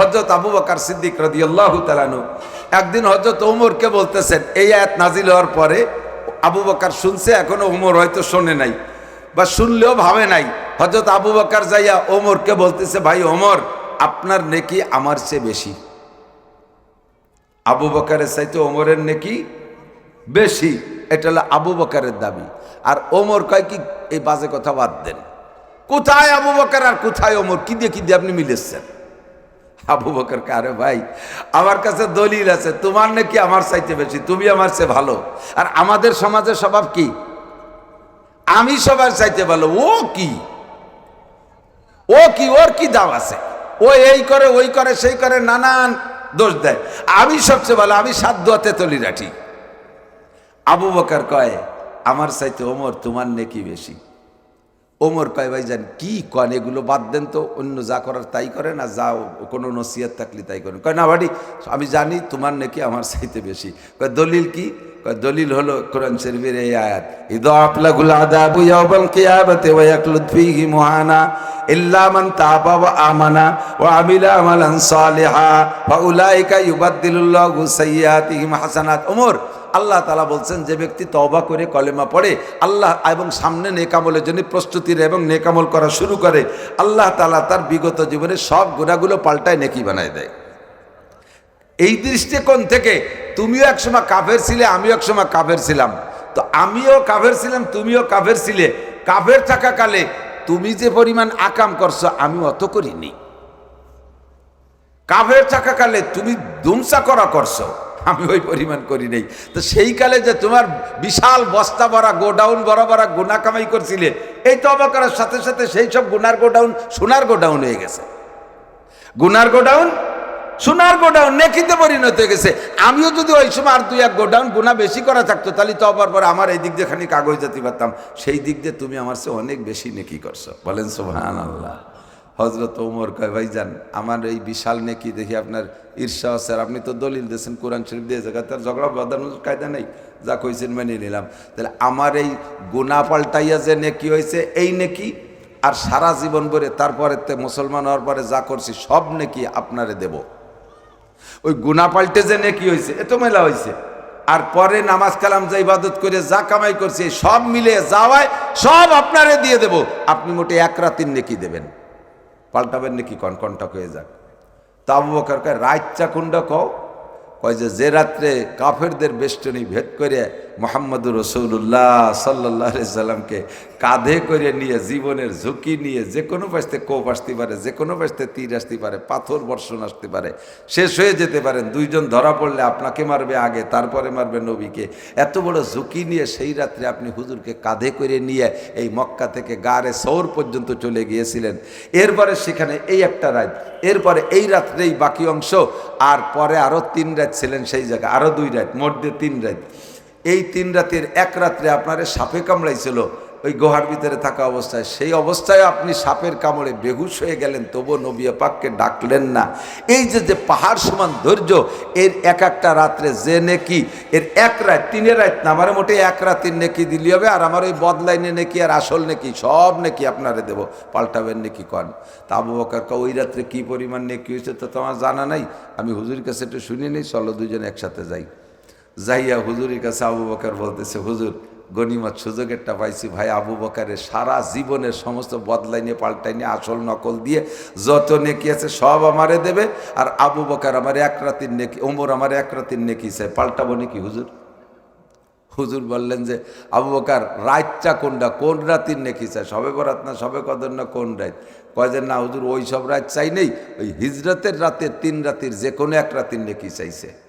হজরত আবু বকার সিদ্দিক রদি আল্লাহ তালানু একদিন হজরত ওমরকে বলতেছেন, এই আয়াত নাজিল হওয়ার পরে আবু বকার শুনছে, এখনও ওমর হয়তো শোনে নাই বা শুনলেও ভাবে নাই। হজরত আবু বকার যাইয়া ওমরকে বলতেছে, ভাই ওমর, আপনার নেকি আমার চেয়ে বেশি। আবু বকারের চাইতে ওমরের নেকি বেশি। এটা হলো আবু বকারের দাবি। আর ওমর কয় কি, এই বাজে কথা বাদ দেন। কোথায় আবু বকার আর কোথায় ওমর? কি দিয়ে কি দিয়ে আপনি মিলেছেন? আবু বকর আরে ভাই, আমার কাছে দলিল আছে, তোমার নাকি আমার চাইতে বেশি, তুমি আমার চেয়ে ভালো। আর আমাদের সমাজের স্বভাব কি? আমি সবার চাইতে ভালো, ও কি? ও কি, ওর কি দাম আছে? ও এই করে, ওই করে, সেই করে, নানান দোষ দেয়। আমি সবচেয়ে ভালো, আমি সাত দোয়াতে তলি রাঠি আবু বকর কয়, আমার চাইতে ওমর, তোমার নেকি বেশি? ওমর কয়, ভাই জান, কি কন? এগুলো বাদ দেন তো, অন্য যা করার তাই করেন, আর যা কোনো নসিহত থাকলে তাই করেন। কয়, না বাড়ি, আমি জানি তোমার নাকি আমার চাইতে বেশি। কয়, দলিল কি? কয়, দলিল হলো কোরআন শরীফের এই আয়াত, ইদ আপলা আপলাগুল আদাবু ইয়াউমাল কিয়ামাতি ওয়া ইয়াকলুদ ফীহি মুহানা ইল্লা মান তাবা ওয়া আমানা ওয়া আমিলা আমালান সালিহা, ফাউলাইকা ইউবাদদিলুল্লাহু সাইয়্যাতিহিম হাসানাত। ওমর আল্লাহ তালা বলছেন, যে ব্যক্তি তওবা করে কলেমা পড়ে, আল্লাহ এবং সামনে নেকামলের জন্য প্রস্তুতির এবং নেকামল করা শুরু করে, আল্লাহ তালা তার বিগত জীবনে সব গুণাগুলো পাল্টায় নেকি বানায় দেয়। এই দৃষ্টিকোণ থেকে তুমিও একসময় কাফের ছিলে, আমিও একসময় কাফের ছিলাম। তো আমিও কাফের ছিলাম, তুমিও কাফের ছিলে। কাফের থাকাকালে তুমি যে পরিমাণ আকাম করছ, আমি অত করিনি। কাফের থাকাকালে তুমি দুমসা করা করছ। আমি ওই পরিমাণ করি নেই। তো সেই কালে যে তোমার বিশাল বস্তা ভরা গোডাউন, বড় বড় গুণা কামাই করছিলে, এই তবা করার সাথে সাথে সেই সব গুনার গোডাউন সোনার গোডাউন হয়ে গেছে। গুনার গোডাউন সোনার গোডাউন, নেকিতে পরিণত হয়ে গেছে। আমিও যদি ওই সময় আর দুই এক গোডাউন গুণা বেশি করা থাকতো, তাহলে তো তবার পরে আমার এই দিক দিয়ে খানি কাগজ জাতি পারতাম। সেই দিক দিয়ে তুমি আমার চেয়ে অনেক বেশি নেকি করছ। বলেন সোহান আল্লাহ হজরত ওমর কয়, ভাই যান, আমার এই বিশাল নেকি দেখি আপনার ঈর্ষা স্যার আপনি তো দলিল দিয়েছেন, কোরআন শরীফ দিয়ে তার ঝগড়া বাঁধানোর কায়দা নেই। যা কইছেন মেনে নিলাম। তাহলে আমার এই গুণা পাল্টাইয়া যে নেকি হয়েছে, এই নেকি আর সারা জীবন ভরে তারপরে মুসলমান হওয়ার পরে যা করছি, সব নেকি আপনারে দেব। ওই গুণা পাল্টে যে নেকি হয়েছে এত মেলা হয়েছে। আর পরে নামাজ কালাম যা ইবাদত করে যা কামাই করছে, সব মিলে যাওয়ায় সব আপনারে দিয়ে দেব। আপনি মোটে এক রাতির নেকি দেবেন। পাল্টাবেন নাকি? কন কনটা হয়ে যাক। তা আবু বকর কয় রাত চাকুন্ডা কও। কয় যে যে রাত্রে কাফেরদের বেষ্টনী ভেদ করে মোহাম্মদুর রসৌল্লাহ সাল্লাহ সাল্লামকে কাঁধে করে নিয়ে জীবনের ঝুঁকি নিয়ে যে কোনো পাশতে কোপ আসতে পারে, যে কোনো পাশতে তীর আসতে পারে, পাথর বর্ষণ আসতে পারে, শেষ হয়ে যেতে পারেন দুইজন ধরা পড়লে আপনাকে মারবে আগে, তারপরে মারবে নবীকে। এত বড় ঝুঁকি নিয়ে সেই রাত্রে আপনি হুজুরকে কাঁধে করে নিয়ে এই মক্কা থেকে গাড়ে সৌর পর্যন্ত চলে গিয়েছিলেন। এরপরে সেখানে এই একটা রাত, এরপরে এই রাত্রেই বাকি অংশ, আর পরে আরও তিন রাত ছিলেন সেই জায়গায় আরও দুই রাত, মোট দিয়ে তিন রাত। এই তিন রাতের এক রাত্রে আপনারে সাপে কামড়াইছিল, ওই গুহার ভিতরে থাকা অবস্থায়। সেই অবস্থায় আপনি সাপের কামড়ে বেহুশ হয়ে গেলেন তবু নবিয়া পাককে ডাকলেন না। এই যে যে পাহাড় সমান ধৈর্য, এর এক একটা রাত্রে যে নেকি, এর এক রাত, তিনের রাত না, আমার মোটে এক রাতের নেকি দিলি হবে, আর আমার ওই বদলাইনে নেকি আর আসল নেকি, সব নেকি আপনারে দেবো, পাল্টাবেন নেকি কন। তা আবু বকার কা ওই রাত্রে কী পরিমাণ নেকি হয়েছে তো তোমার জানা নাই, আমি হুজুর কাছে একটু শুনি নেই, চলো দুজন একসাথে যাই। যাইয়া হুজুরের কাছে আবু বকার বলতেছে, হুজুর, গনিমত সুযোগেরটা পাইছি ভাই, আবু বকারের সারা জীবনের সমস্ত বদলাই নিয়ে, পাল্টাই নিয়ে, আসল নকল দিয়ে যত নেকি আছে সব আমারে দেবে। আর আবু বকার আমার এক রাতির নেকি, ওমর আমার এক রাতির নেকি চাই পাল্টাবো নাকি হুজুর? হুজুর বললেন যে, আবু বকার, রাতটা কোনটা, কোন রাতির নেকি চাই সবে বরাত না সবে কদর না কোন রাত? কয় যে, না হুজুর, ওই সব রাত চাই নেই, ওই হিজরতের রাতের তিন রাতির যে কোনো এক রাতির নেকি চাইছে।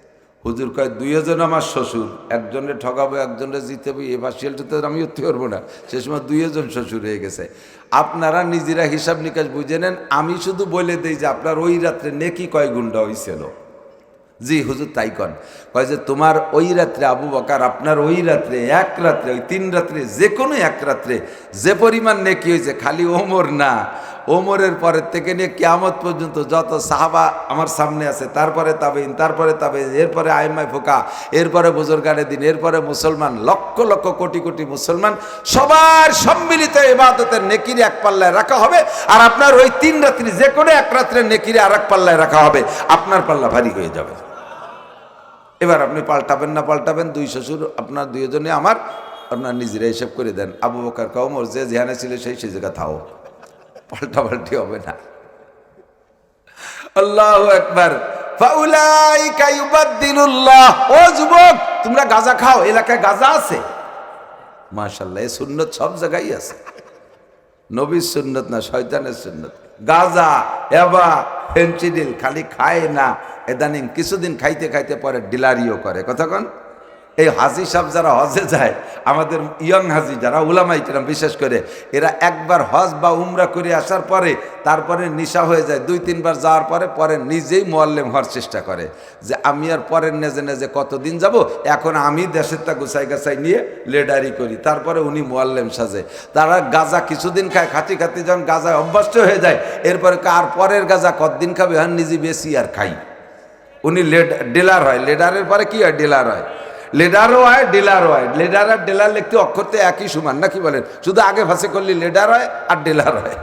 হুজুর কয় দুইজন আমার শ্বশুর, একজনে ঠকাবো একজনে জিতেবো, এ ভাসিয়ালটা তো আমি উঠতে পারব না। সে সময় দুইজন শ্বশুর হয়ে গেছে। আপনারা নিজেরা হিসাব নিকাশ বুঝে নেন, আমি শুধু বলে দিই যে আপনার ওই রাত্রে নেকি কয় গুন্ডা হয়েছিল জি, হুজুর তাই কন। কয় যে, তোমার ওই রাত্রে আবু বকার, আপনার ওই রাত্রে, এক রাত্রে, ওই তিন রাত্রে, যে কোনো এক রাত্রে যে পরিমাণ নেকি হয়েছে খালি ওমর না ওমরের পরের থেকে নিয়ে কেয়ামত পর্যন্ত যত সাহাবা আমার সামনে আছে, তারপরে তাবেইন তারপরে তাবেইন, এরপরে আইমাই ফোকা, এরপরে বুজুর্গানে দিন, এরপরে মুসলমান, লক্ষ লক্ষ কোটি কোটি মুসলমান, সবার সম্মিলিত ইবাদতের নেকির এক পাল্লায় রাখা হবে, আর আপনার ওই তিন রাত্রি যে কোনো এক রাত্রে নেকিরে আর এক পাল্লায় রাখা হবে, আপনার পাল্লা ভারী হয়ে যাবে। এবার আপনি পাল্টাবেন না পাল্টাবেন দুই শ্বশুর আপনার দুইজনে আমার, আপনার নিজেরা হিসেব করে দেন। আবু বকার কমর যে যেখানে ছিল সেই সে জায়গা থাও। পাল্টা পাল্টি হবে না। আল্লাহ একবার ও যুবক, তোমরা গাজা খাও এলাকায় গাজা আছে? মাশাআল্লাহ, এই সুন্নত সব জায়গায় আছে। নবীর সুন্নত না, শয়তানের সুন্নত। গাজা, এবা ফেন্সিডিল খালি খায় না। এদানিং কিছুদিন খাইতে খাইতে পরে ডিলারিও করে। কতক্ষণ এই হাজি সাহেব যারা হজে যায়, আমাদের ইয়ং হাজি যারা উলামাই কিরাম, বিশেষ করে, এরা একবার হজ বা উমরা করে আসার পরে, তারপরে নিশা হয়ে যায়, দুই তিনবার যাওয়ার পরে পরে নিজেই মোয়াল্লেম হওয়ার চেষ্টা করে যে আমি আর পরের নেজে নেজে কতদিন যাব? এখন আমি দেশেরটা গুছাই গাছাই নিয়ে লেডারি করি। তারপরে উনি মোয়াল্লেম সাজে। তারা গাজা কিছুদিন খায় খাতি খাতি যখন গাজায় অভ্যস্ত হয়ে যায়, এরপরে কার পরের গাজা কতদিন খাবে? হ্যাঁ নিজে বেশি আর খাই। উনি লেড ডিলার হয়। লেডারের পরে কি হয়? ডিলার হয়। লেডারও হয় ডিলারও হয় লেডার আর ডেলার লিখতে অক্ষরতে একই সমান, নাকি বলেন? শুধু আগে ভাষে করলে লেডার হয় আর ডিলার হয়।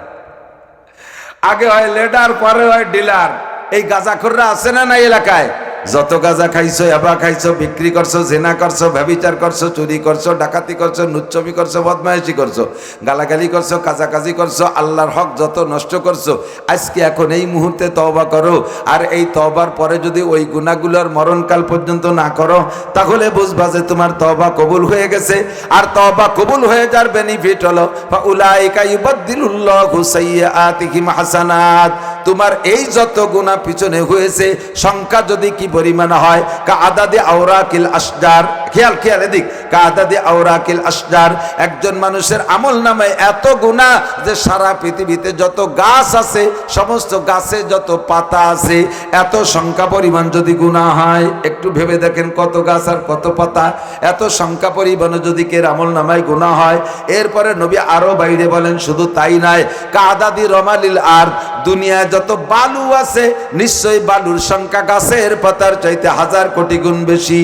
আগে হয় লেডার, পরে হয় ডিলার। এই গাজাখররা আছে না না এলাকায়? যত গাজা খাইছো, এবা খাইছো, বিক্রি করছ, জেনা করছ ব্যবিচার করছ, চুরি করছ, ডাকাতি করছ, নুচ্ছবি করছ, বদমাইশি করছ, গালাগালি করছ, কাজাকাজি করছ, আল্লাহর হক যত নষ্ট করছ, আজকে এখন এই মুহূর্তে তওবা করো। আর এই তওবার পরে যদি ওই গুণাগুলোর মরণকাল পর্যন্ত না করো, তাহলে বুঝবা যে তোমার তওবা কবুল হয়ে গেছে। আর তওবা কবুল হয়ে যার বেনিফিট হলো উলাইকা ইউবাদদিলুল্লাহু সাইয়্যাতিহিম হাসানাত। তোমার এই যত গুণা পিছনে হয়েছে, সংখ্যা যদি কি পরিমাণ হয়, কা আদাদে আওরাকিল আসডার খেয়াল খেয়াল, এদিক। কা আদাদে আওরাকিল আসজার একজন মানুষের আমল নামে এত গুণা যে সারা পৃথিবীতে যত গাছ আছে, সমস্ত গাছে যত পাতা আছে, এত সংখ্যা পরিমাণ যদি গুণা হয়, একটু ভেবে দেখেন কত গাছ আর কত পাতা। এত সংখ্যা পরিমাণে যদি কে আমল নামায় গুণা হয়, এরপরে নবী আরও বাইরে বলেন, শুধু তাই নয়, কাদাদি রমালিল আর, দুনিয়ায় যত বালু আছে, নিশ্চয়ই বালুর সংখ্যা গাছের পাতার চাইতে হাজার কোটি গুণ বেশি।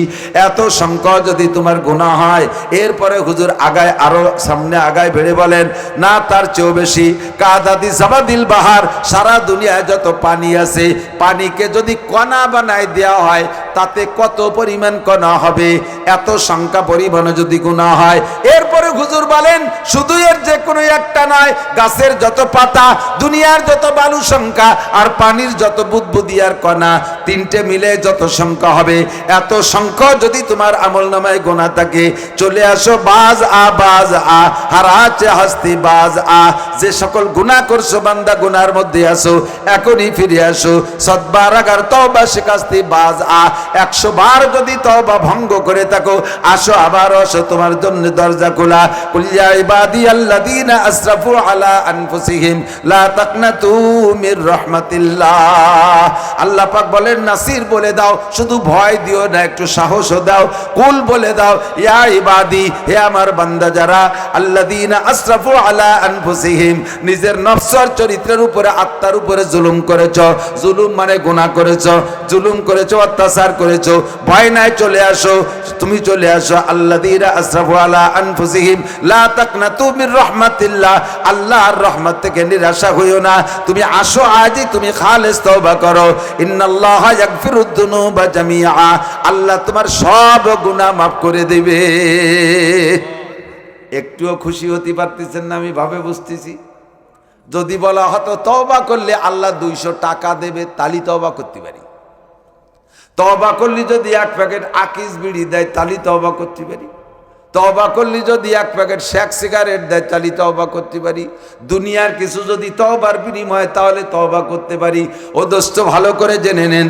এত সংখ্যা যদি তোমার গুণা হয়। এরপরে হুজুর আগায় আরও সামনে আগায় বেড়ে বলেন, না, তার চেয়েও বেশি। কাদাদি জাবাদিল বাহার, সারা দুনিয়ায় যত পানি আছে, পানিকে যদি কণা বানায় দেওয়া হয় তাতে কত পরিমাণ কণা হবে? এত সংখ্যা পরিমাণে যদি গুণা হয়। এরপরে হুজুর বলেন, শুধু এর যে কোনো একটা নয়, গাছের যত পাতা, দুনিয়ার যত বালু সংখ্যা, আর পানির যত বুদবুদিয়ার কণা, তিনটে মিলে যত সংখ্যা হবে। এত সংখ্যা যদি তোমার আমল নামায় গোনা থাকে, চলে আসো বাজ আ বাজ আ হারাচে হাস্তি বাজ আ। যে সকল গুণা করছ, বান্দা গুনার মধ্যে আসো, এখনই ফিরে আসো। সদবার আগার তবা শিকাস্তি বাজ আ। একশো বার যদি তবা ভঙ্গ করে থাকো, আসো আবার, আসো তোমার জন্য দরজা খোলা। আলা আনফুসিহিম আল্লাহ পাক বলেন, নাসির বলে দাও, শুধু ভয় দিও না, একটু দাও। কুল বলে দাও, ইয়া ইবাদি, হে আমার বান্দা যারা আলা আনফুসিহিম, নিজের নফসর চরিত্রের উপরে আত্মার উপরে জুলুম করেছ। জুলুম মানে গুনাহ করেছ। জুলুম করেছ অত্যাচার। করেছ ভয় নাই চলে আসো, তুমি চলে আসো, আল্লাযীনা আসরাফু আলা আনফুসিহিম, লা তাকনাতু মির রাহমাতিল্লাহ, আল্লাহর রহমত থেকে নিরাশা হইও না, তুমি আসো আজই, তুমি খালেস তওবা করো, ইন্নাল্লাহা ইয়াগফিরুদ দুনুবা জামিআ, আল্লাহ তোমার সব গুনাহ মাফ করে দেবে। একটুও খুশি হতে পারতেছেন না, আমি ভাবে বুঝতেছি। যদি বলা হতো তওবা করলে আল্লাহ দুইশো টাকা দেবে, তালি তওবা করতে পারি। তবা করলি যদি এক প্যাকেট আকিস বিড়ি দেয় তাহলে তবা করতে পারি। তবা করলি যদি এক প্যাকেট শেক সিগারেট দেয়, তাহলে তবা করতে পারি। দুনিয়ার কিছু যদি তবার বিনিময়, তাহলে তবা করতে পারি। ও দোস্ত, ভালো করে জেনে নেন,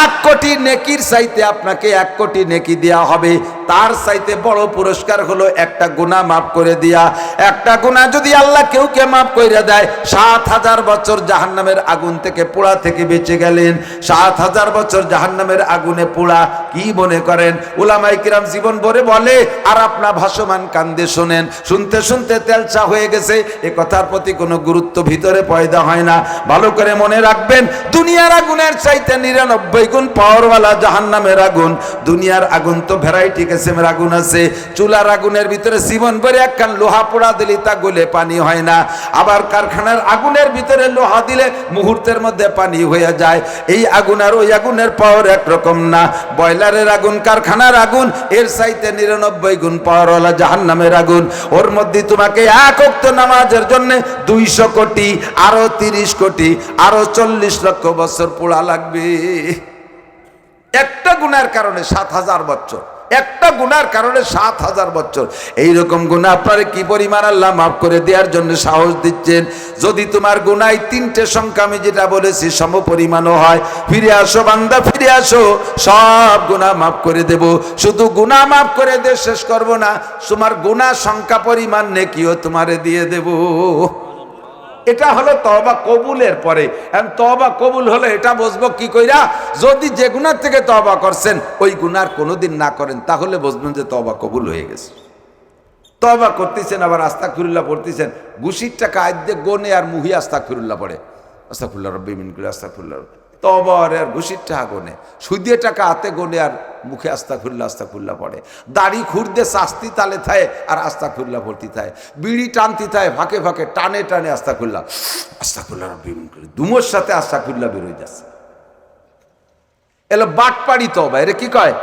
এক কোটি নেকির চাইতে আপনাকে এক কোটি নেকি দেওয়া হবে। তার চাইতে বড় পুরস্কার হলো একটা গুনাহ মাফ করে দিয়া। একটা গুণা যদি আল্লাহ কেউ কে মাফ করে দেয়, সাত হাজার বছর জাহান্নামের আগুন থেকে পোড়া থেকে বেঁচে গেলেন। সাত হাজার বছর জাহান্নামের আগুনে পোড়া, কি মনে করেন? ওলামাই কিরাম জীবন ভরে বলে, আর আপনার ভাসমান কান্দে শোনেন, শুনতে শুনতে তেলচা হয়ে গেছে, এ কথার প্রতি কোনো গুরুত্ব ভিতরে পয়দা হয় না। ভালো করে মনে রাখবেন, দুনিয়ার আগুনের চাইতে নিরানব্বই গুণ পাওয়ারওয়ালা জাহান্নামের আগুন। দুনিয়ার আগুন তো ভ্যারাইটি কিসেমের আগুন আছে। চুলার আগুনের ভিতরে জীবন ভরে একখান লোহা পোড়া দিলে তা গলে পানি হয় না। আবার কারখানার আগুনের ভিতরে লোহা দিলে মুহূর্তের মধ্যে পানি হয়ে যায়। এই আগুন আর ওই আগুনের পাওয়ার একরকম না। বয়লারের আগুন, কারখানার আগুন, এর চাইতে নিরানব্বই গুণ পাওয়ারওয়ালা জাহান্নামের আগুন। ওর মধ্যে তোমাকে এক অক্ত নামাজের জন্য দুইশো কোটি, আরও তিরিশ কোটি, আরও চল্লিশ লক্ষ বছর পোড়া লাগবে। একটা গুণের কারণে সাত হাজার বছর। একটা গুনার কারণে সাত হাজার বছর। এইরকম গুণা আপনার কি পরিমাণ আল্লাহ মাফ করে দেওয়ার জন্য সাহস দিচ্ছেন? যদি তোমার গুনায় তিনটে সংখ্যা আমি যেটা বলেছি সম পরিমাণও হয়, ফিরে আসো বান্দা, ফিরে আসো। সব গুনাহ মাফ করে দেব। শুধু গুনাহ মাফ করে দিয়ে শেষ করব না, তোমার গুনাহ সংখ্যা পরিমাণ নেকিও তোমারে দিয়ে দেবো। এটা হলো তবা কবুলের পরে। তবা কবুল হলে এটা বসবো কি কইরা, যদি যে গুনার থেকে তবা করছেন, ওই গুনার কোনোদিন না করেন, তাহলে বসবেন যে তবা কবুল হয়ে গেছে। তবা করতেছেন, আবার আস্তা ফিরুল্লাহ পড়তেছেন ঘুষির টাকা আদ্যে গনে আর মুহি আস্তা ফিরুল্লাহ পড়ে। আস্তা খুল্লা রব্বি মিন করে আস্তা খুল্লা তবা আর আর ঘুষির টাকা সুদিয়ে টাকা হাতে গনে আর মুখে আস্তা খুল্লা আস্তা খুল্লা পড়ে। দাড়ি খুঁড়তে শাস্তি তালে থায় আর আস্তা খুল্লা ভর্তি থায়। বিড়ি টানতি থায়, ফাঁকে ফাঁকে, টানে টানে আস্তা খুল্লা আস্তা খুল্লা দুমোর সাথে আস্তা খুল্লা বেরোয় যাচ্ছে। এলো বাটপাড়ি তবা, এরে কি কয়?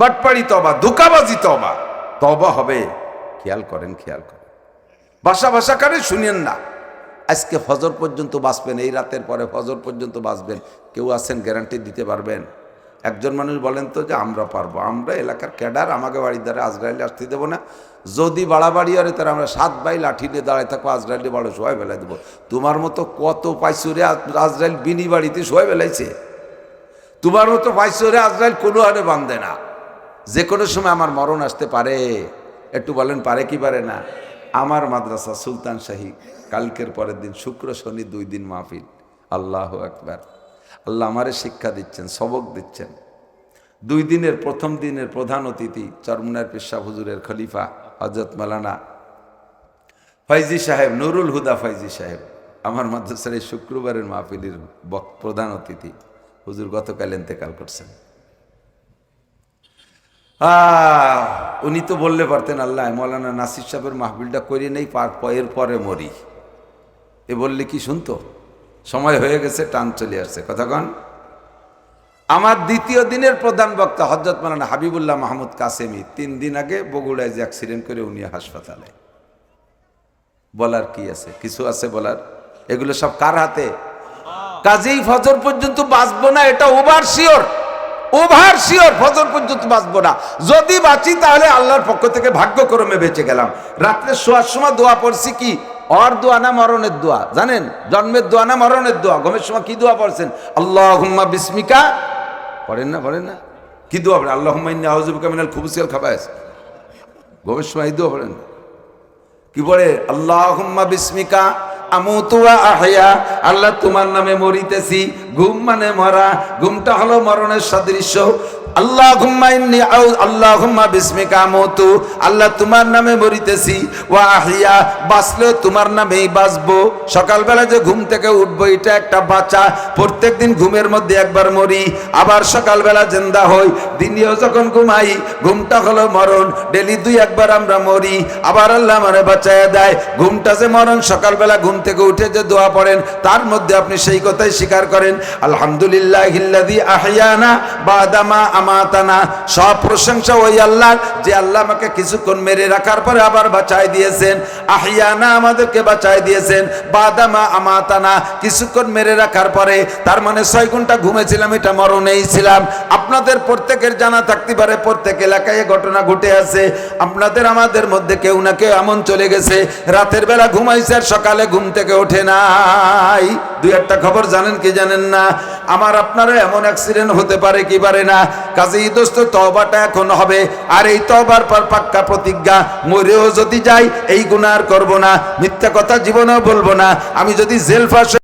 বাটপাড়ি তবা, ধোকাবাজি তবা। তবা হবে, খেয়াল করেন খেয়াল করেন। ভাষা ভাষা কারে শুনেন না। আজকে ফজর পর্যন্ত বাঁচবেন, এই রাতের পরে ফজর পর্যন্ত বাঁচবেন। কেউ আছেন গ্যারান্টি দিতে পারবেন। একজন মানুষ বলেন তো যে, আমরা পারব। আমরা এলাকার ক্যাডার, আমাকে বাড়ির দ্বারা আজরাইলে আসতে দেবো না। যদি বাড়াবাড়ি হয়, তাহলে আমরা সাত বাই লাঠি নিয়ে দাঁড়ায় থাকব আজরাইলে বাড়ো সবাই বেলায় দেবো। তোমার মতো কত পাইছো রে আজরাইল বিনি বাড়িতে সবাই বেলাইছে তোমার মতো পাইছো রে আজরাইল কোনো হারে বাঁধে না। যে কোনো সময় আমার মরণ আসতে পারে। একটু বলেন, পারে কি পারে না? আমার মাদ্রাসা সুলতান শাহী, কালকের পরের দিন শুক্র, শনি দুই দিন মাহফিল। আল্লাহ একবার আল্লাহ আমারে শিক্ষা দিচ্ছেন, সবক দিচ্ছেন। দুই দিনের প্রথম দিনের প্রধান অতিথি চরমুনার পেশা হুজুরের খলিফা হজরত মালানা ফাইজি সাহেব, নুরুল হুদা ফাইজি সাহেব। আমার মাদ্রাসার এই শুক্রবারের মাহফিলের প্রধান অতিথি। হুজুর গতকাল এতেকাল করছেন। উনি তো বললে পারতেন, আল্লাহ, মৌলানা নাসির সাহেবের মাহবিলটা করে নেই, পার এর পরে মরি। এ বললে কি শুনতো? সময় হয়ে গেছে, টান চলে আসছে। কথাক্ষণ আমার দ্বিতীয় দিনের প্রধান বক্তা হজরত মালানা হাবিবুল্লাহ মাহমুদ কাসেমি, তিন দিন আগে বগুড়ায় যে অ্যাক্সিডেন্ট করে উনি হাসপাতালে। বলার কি আছে? কিছু আছে বলার? এগুলো সব কার হাতে? কাজেই ফজর পর্যন্ত বাঁচবো না, এটা ওভার শিওর। ওভার শিওর ফজর পর্যন্ত বাঁচবো না। যদি বাঁচি তাহলে আল্লাহর পক্ষ থেকে ভাগ্যক্রমে বেঁচে গেলাম। রাত্রে শোয়ার সময় দোয়া পড়ছি কি? অর দোয়া না মরণের দোয়া? জানেন? জন্মের দোয়া না মরণের দোয়া? ঘুমের সময় কি দোয়া পড়ছেন? আল্লাহ হুম্মা বিস্মিকা। পড়েন না পড়েন না? কি দোয়া পড়েন? আল্লাহ হুম্মা ইন্নি আউযুবিকা মিনাল খুবুসিয়াল খাবায়েস। ঘুমের সময় এই দোয়া পড়েন কি বলে আল্লাহুম্মা বিস্মিকা। আমুতু ওয়া আহয়া আল্লাহ তোমার নামে মরিতেছি। ঘুম মানে মরা। ঘুমটা হলো মরণের সদৃশ্য। আল্লাহুম্মা ইন্নি আউ, আল্লাহুম্মা বিস্মিকা আমুতু আল্লাহ তোমার নামে মরিতেছি। ওয়া আহয়া, বাঁচলে তোমার নামেই সকালবেলা যে ঘুম থেকে উঠবো, এটা একটা বাঁচা। ঘুমের মধ্যে একবার মরি। আবার সকালবেলা হই। দিনেও যখন ঘুমাই, ঘুমটা হলো মরণ। ডেলি দুই একবার আমরা মরি। আবার আল্লাহ মানে বাঁচায় দেয়। ঘুমটা যে মরণ, সকালবেলা ঘুম থেকে উঠে যে দোয়া পড়েন, তার মধ্যে আপনি সেই কথাই স্বীকার করেন আলহামদুলিল্লাহ আহিয়ানা বাদামা আমাতানা সব প্রশংসা ওই আল্লাহ যে আল্লাহ আমাকে কিছুক্ষণ মেরে রাখার পরে আবার বাঁচায় দিয়েছেন। আহিয়ানা আমাদেরকে বাঁচায় দিয়েছেন। বাদামা আমাতানা, কিছুক্ষণ মেরে রাখার পরে, তার মানে ছয় ঘণ্টা ঘুমেছিলাম, এটা মরণেই ছিলাম। আপনাদের প্রত্যেকের জানা থাকতে পারে, প্রত্যেক এলাকায় ঘটনা ঘটে আছে। আপনাদের আমাদের মধ্যে কেউ না কেউ এমন চলে গেছে, রাতের বেলা ঘুমাইছে আর সকালে ঘুম থেকে ওঠে নাই। দুই একটা খবর জানেন কি জানেন না? আমার আপনারা এমন অ্যাক্সিডেন্ট হতে পারে কি পারে না। কাজেই দোস্ত তবাটা এখন হবে। আর এই তবার পর পাক্কা প্রতিজ্ঞা, মরেও যদি যাই, এই গুণা আর করব না। মিথ্যা কথা জীবনেও বলব না। আমি যদি জেল ফাঁস